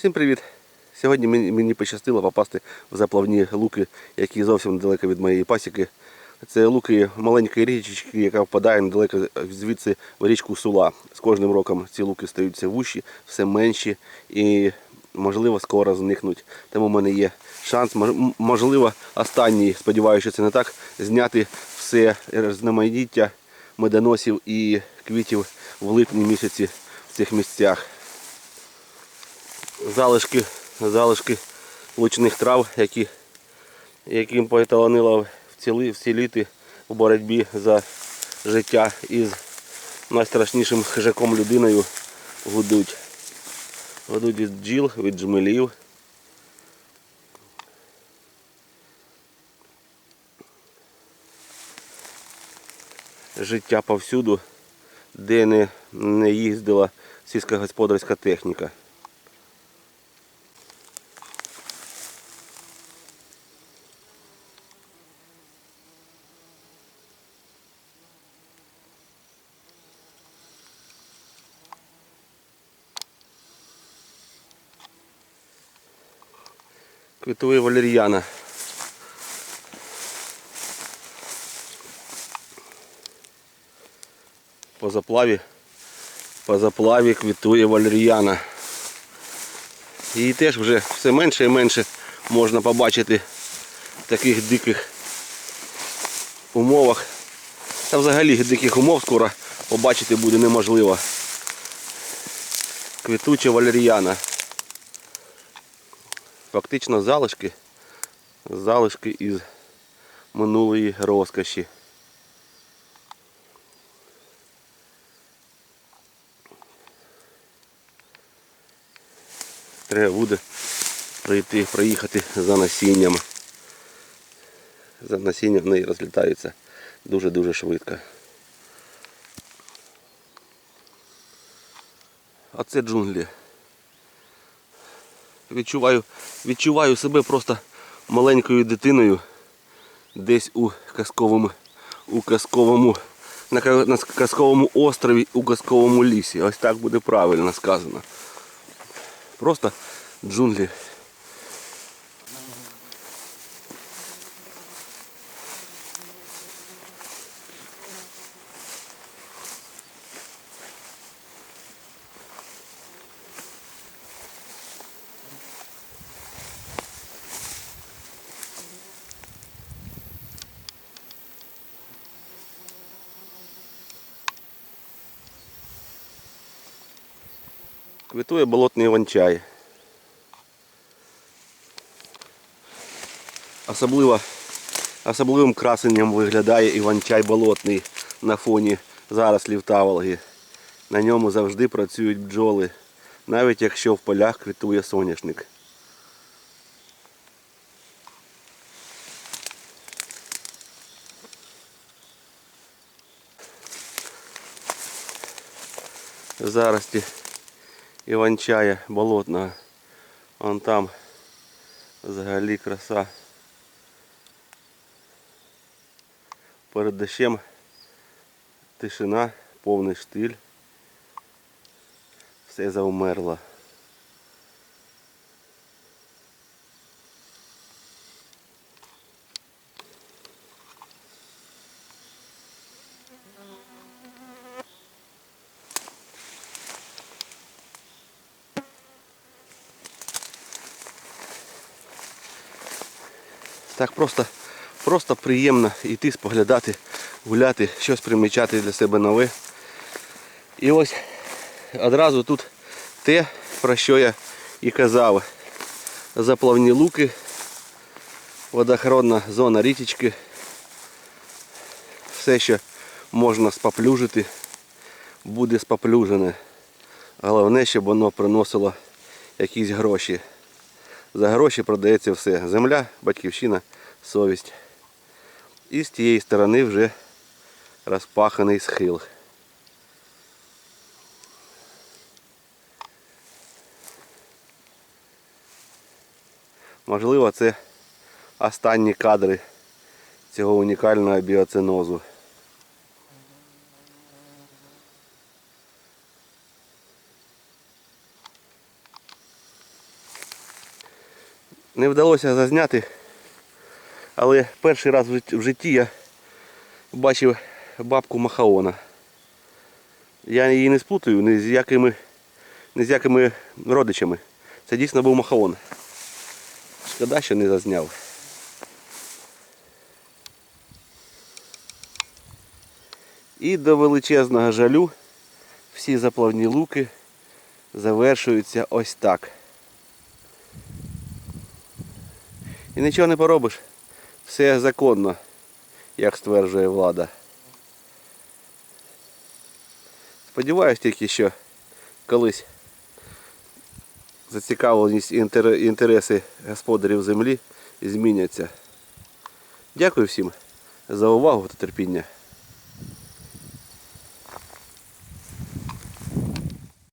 Всім привіт! Сьогодні мені, пощастило попасти в заплавні луки, які зовсім недалеко від моєї пасіки. Це луки маленької річечки, яка впадає недалеко звідси в річку Сула. З кожним роком ці луки стають все вущі, все менші і можливо скоро зникнуть. Тому в мене є шанс, можливо, останній, сподіваюся, що це не так, зняти все різноманіття медоносів і квітів в липні місяці в цих місцях залишки, залишки лучних трав, які, яким поталанило вціли, вціліти у боротьбі за життя із найстрашнішим хижаком людиною гудуть. Гудуть від бджіл, від джмелів. Життя повсюду, де не, не їздила сільськогосподарська техніка. Квітує валер'яна. По заплаві, по заплаві квітує валер'яна. Її теж вже все менше і менше можна побачити в таких диких умовах. Та взагалі диких умов скоро побачити буде неможливо. Квітуча валер'яна. Фактично залишки, залишки із минулої розкоші. Треба буде прийти, проїхати за насінням. За насінням в неї розлітаються дуже-дуже швидко. А це джунглі. Відчуваю, відчуваю себе просто маленькою дитиною десь у казковому, у казковому, на, казковому острові, у казковому лісі. Ось так буде правильно сказано. Просто джунглі. Квітує болотний іван-чай. Особливо, особливим красенням виглядає іван-чай болотний на фоні зарослів таволги. На ньому завжди працюють бджоли, навіть якщо в полях квітує соняшник. Зарості іван-чая болотного. Вон там взагалі краса. Перед дощем тишина, повний штиль. Все завмерло. Так просто, просто приємно йти, споглядати, гуляти, щось примічати для себе нове. І ось одразу тут те, про що я і казав. Заплавні луки, водохоронна зона річечки. Все, що можна споплюжити, буде споплюжене. Головне, щоб воно приносило якісь гроші. За гроші продається все. Земля, батьківщина, совість. І з тієї сторони вже розпаханий схил. Можливо, це останні кадри цього унікального біоцинозу. Не вдалося зазняти, але перший раз в житті я бачив бабку Махаона. Я її не сплутаю ні з якими, ні з якими родичами. Це дійсно був Махаон. Шкода, що не зазняв. І до величезного жалю всі заплавні луки завершуються ось так. І нічого не поробиш. Все законно, як стверджує влада. Сподіваюсь тільки, що колись зацікавленість і інтереси господарів землі зміняться. Дякую всім за увагу та терпіння.